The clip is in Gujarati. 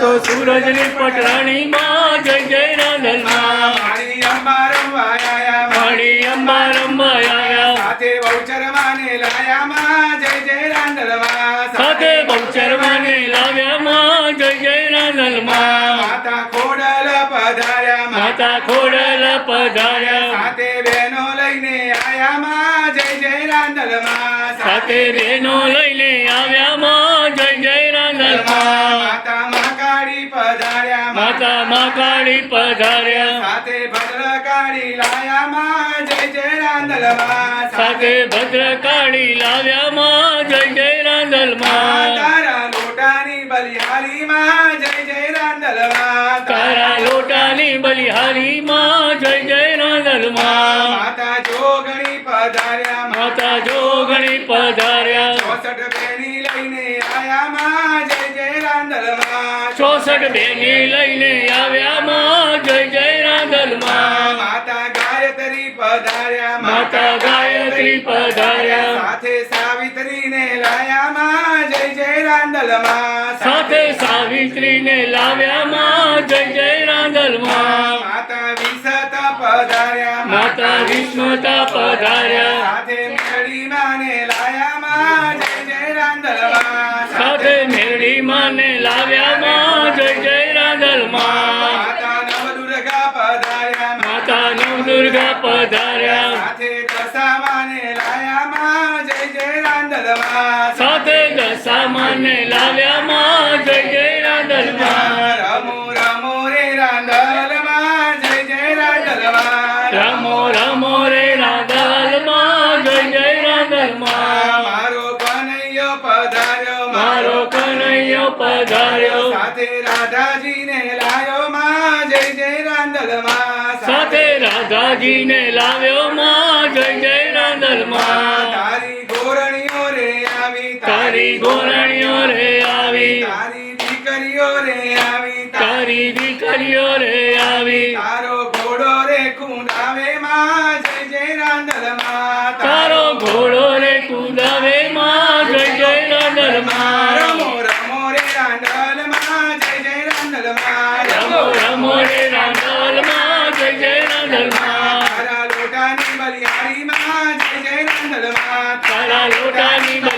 સૂરજની પટરાણી માં જય જય રાંદલમાં મારી અંબા રમવા આયા માળી અંબા રમવા આવ્યા સાથે બહુચર માને લાયા માં જય જય રાંદલમાં સાથે બહુચરવાને લાવ્યા માં જય જય રાંદલમાં માતા ખોડલ પધાર્યા માતા ખોડલ પધાર્યા. સાથે બહેનો લઈને આયા માં જય જય સાથે બહેનો લઈને આવ્યા માં જય જય પધાર્યા માતા માં કાળી પધાર્યા. સાથે ભદ્રકાળી લાયા માં જય જય રાંદલમાં સાથે ભદ્રકાળી લાવ્યા માં જય જય રાંદલમાં તારા લોટાની બલિહારી માં જય જય રાંદલમાં તારા લોટાની બલિહારી માં જય જય રાંદલમાં માતા જોગણી પધાર્યા માતા જોગણી પધાર્યા. ચોસઠ બેની લઈને આયા માં ચોસઠ બેની લઈને આવ્યા માં જય જય રાંદલમાં માતા ગાયત્રી પધાર્યા માતા ગાયત્રી પધાર્યા. સાથે સાવિત્રીને લાયા માં જય જય રાંદલમાં સાથે સાવિત્રીને લાવ્યા માં જય જય રાંદલમાં માતા વિષતા પધાર્યા માતા વિષ્ણુતા પધાર્યા. સાથે નવદુર્ગા પધાર્યા. સાથે દશા માને લાયા માં જય જય રાંદલમાં સાથે દશામાને લાવ્યા માં જય જય રાંદલમાં રમો રમો રે રાંદલમાં જય જય રાંદલમાં રમો રમો રે રાંદલમાં જય જય રાંદલમાં મારો કનૈયો પધાર્યો મારો કનૈયો પધાર્યો. સાથે રાધાજીને લાયો માં જય જય રાંદલમાં રાધાજીને લાવ્યો માં જય જય રાંદલમાં તારી ગોરણીઓ રે આવી તારી ગોરણીઓ રે આવી. તારી દીકરીઓ રે આવી તારી દીકરીઓ રે આવી. તારો ઘોડો રે કુંડાવે માં. જય જય રાંદલમાં તારો રાંદલમાં